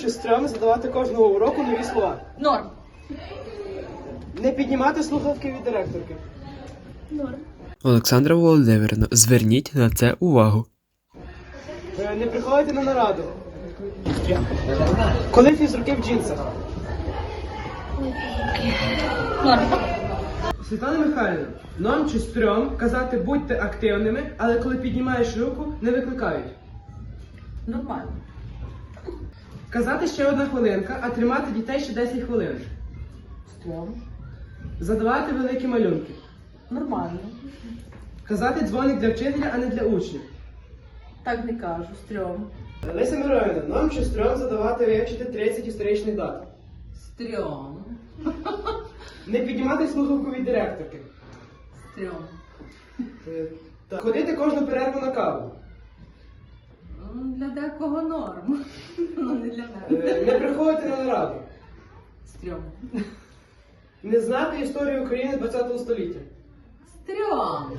чи стрьом задавати кожного уроку нові слова. Норм. Не піднімати слухавки від директорки. Норм. Олександра Володимирівна, зверніть на це увагу. Е, Не приходити на нараду. Коли фізруки в джинсах. Норм. Світлана Михайлівна, норм чи стрьом казати будьте активними, але коли піднімаєш руку, не викликають. Нормально. Казати ще одна хвилинка, а тримати дітей ще 10 хвилин. Стрьом. Задавати великі малюнки. Нормально. Казати дзвоник для вчителя, а не для учнів. Так не кажу. Стрьом. Леся Мироївна, норм чи стрьом задавати вивчити 30 історичних дат. Стрьом. Не піднімати слухавку від директорки. Стрьом. Е, Ходити кожну перерву на каву. Ну, Для декого норм. Ну, не для мене. Е, Не приходити на нараду. Стрьом. Не знати історію України 20 століття. Стрьом.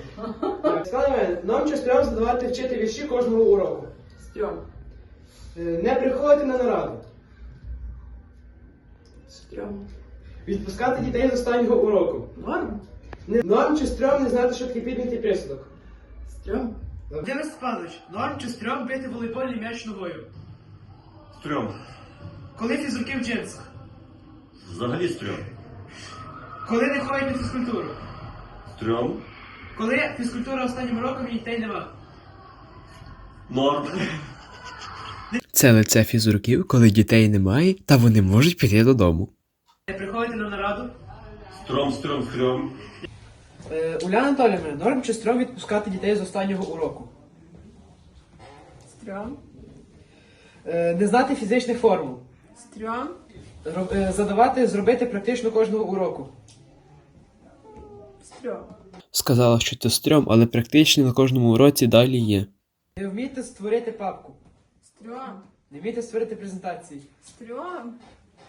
Так, Іванівна, норм чи стрьом задавати вчити вірші кожного уроку. Стрьом. Е, Не приходити на нараду. Стрьом. Відпускати дітей з останнього уроку. Норм. Не- Норм чи стрьом не знати, що таке піднятий присудок. Стрьом. Володимир Степанович, норм чи стрьом бити волейбольний м'яч ногою. Стрьом. Коли фізруки в джинсах. Взагалі стрьом. Коли не ходять на фізкультуру. Стрьом. Коли фізкультура останнім роком і дітей нема. Норм. Це лице фізруків, коли дітей немає, та вони можуть піти додому. Не приходити на нараду. Стром, стрьом, стрьом. Е, Уляна Анатоліївна, норм чи стрьом відпускати дітей з останнього уроку. Стрьом. Е, не знати фізичних формул. Стрьом. Ро- е, задавати, зробити практично кожного уроку. Стрьом. Сказала, що це стрьом, але практично на кожному уроці далі є. Не вмієте створити папку. Стрьом. Не вмієте створити презентації. Стрьом.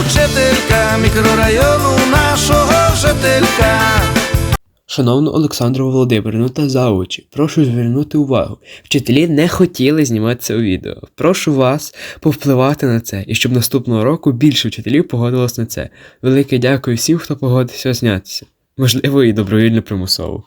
Жителька мікрорайону нашого жителька. Шановну Олександру Володимирівну та заучі, прошу звернути увагу. Вчителі не хотіли знімати це відео. Прошу вас повпливати на це, і щоб наступного року більше вчителів погодилось на це. Велике дякую всім, хто погодився знятися. Можливо, і добровільно примусово.